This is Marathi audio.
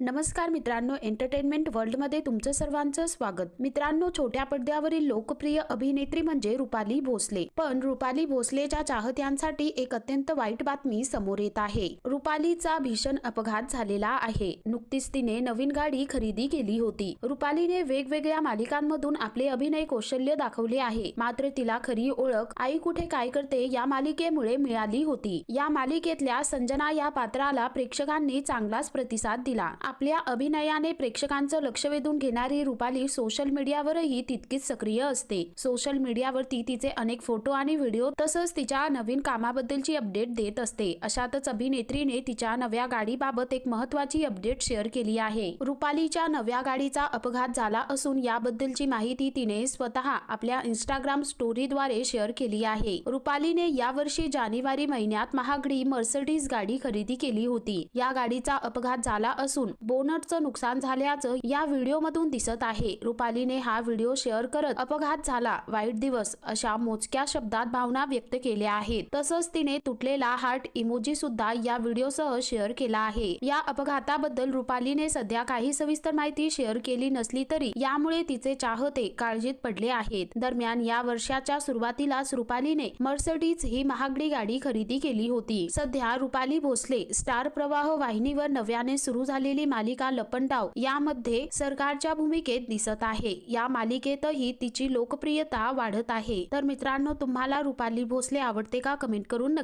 नमस्कार मित्रांनो एंटरटेनमेंट वर्ल्डमध्ये तुमचं सर्वांचं स्वागत. मित्रांनो छोट्या पडद्यावरील लोकप्रिय अभिनेत्री म्हणजे रुपाली भोसले. पण रुपाली भोसलेच्या चाहत्यांसाठी एक अत्यंत वाईट बातमी समोर येत आहे. रुपालीचा भीषण अपघात झालेला आहे. नुकतीच तिने नवीन गाडी खरेदी केली होती. रुपालीने वेगवेगळ्या मालिकांमधून आपले अभिनय कौशल्य दाखवले आहे. मात्र तिला खरी ओळख आई कुठे काय करते या मालिकेमुळे मिळाली होती. या मालिकेतल्या संजना या पात्राला प्रेक्षकांनी चांगलाच प्रतिसाद दिला. आपल्या अभिनयाने प्रेक्षकांचं लक्ष वेधून घेणारी रुपाली सोशल मीडियावरही तितकीच सक्रिय असते. सोशल मीडियावरती तिचे अनेक फोटो आणि व्हिडिओ तसंच तिच्या नवीन कामाबद्दलची अपडेट देत असते. अशातच अभिनेत्रीने तिच्या नव्या गाडीबाबत एक महत्वाची अपडेट शेअर केली आहे. रुपालीच्या नव्या गाडीचा अपघात झाला असून याबद्दलची माहिती तिने स्वतः आपल्या इंस्टाग्राम स्टोरीद्वारे शेअर केली आहे. रुपालीने यावर्षी जानेवारी महिन्यात महागडी मर्सडीज गाडी खरेदी केली होती. या गाडीचा अपघात झाला असून बोनटचं नुकसान झाल्याचं या व्हिडिओमधून दिसत आहे. रुपालीने हा व्हिडिओ शेअर करत अपघात झाला. वाईट दिवस अशा मोजक्या शब्दात भावना व्यक्त केल्या आहेत. तसंच तिने तुटलेला हार्ट इमोजी सुद्धा या व्हिडिओसह शेअर केला आहे. या अपघाताबद्दल रुपालीने सध्या काही सविस्तर माहिती शेअर केली नसली तरी यामुळे तिचे चाहते काळजीत पडले आहेत. दरम्यान या वर्षाच्या सुरुवातीलाच रुपालीने मर्सडीज ही महागडी गाडी खरेदी केली होती. सध्या रुपाली भोसले स्टार प्रवाह वाहिनीवर नव्याने सुरू झालेली मालिका लपंडाव यामध्ये सरकारच्या भूमिकेत दिसत आहे. या मालिकेतही तिची लोकप्रियता वाढत आहे. तर मित्रांनो तुम्हाला रुपाली भोसले आवडते का? कमेंट करून नक्की